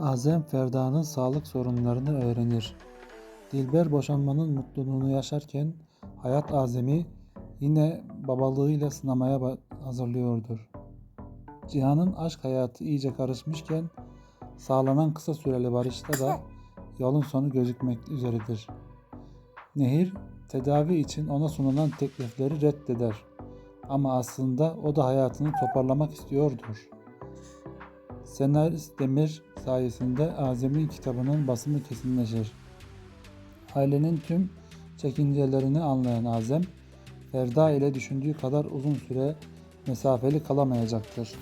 Azem Ferda'nın sağlık sorunlarını öğrenir. Dilber boşanmanın mutluluğunu yaşarken hayat Azem'i yine babalığıyla sınamaya hazırlıyordur. Cihan'ın aşk hayatı iyice karışmışken sağlanan kısa süreli barışta da yolun sonu gözükmek üzeredir. Nehir tedavi için ona sunulan teklifleri reddeder. Ama aslında o da hayatını toparlamak istiyordur. Senarist Demir sayesinde Azem'in kitabının basımı kesinleşir. Ailenin tüm çekincelerini anlayan Azem, Ferda ile düşündüğü kadar uzun süre mesafeli kalamayacaktır.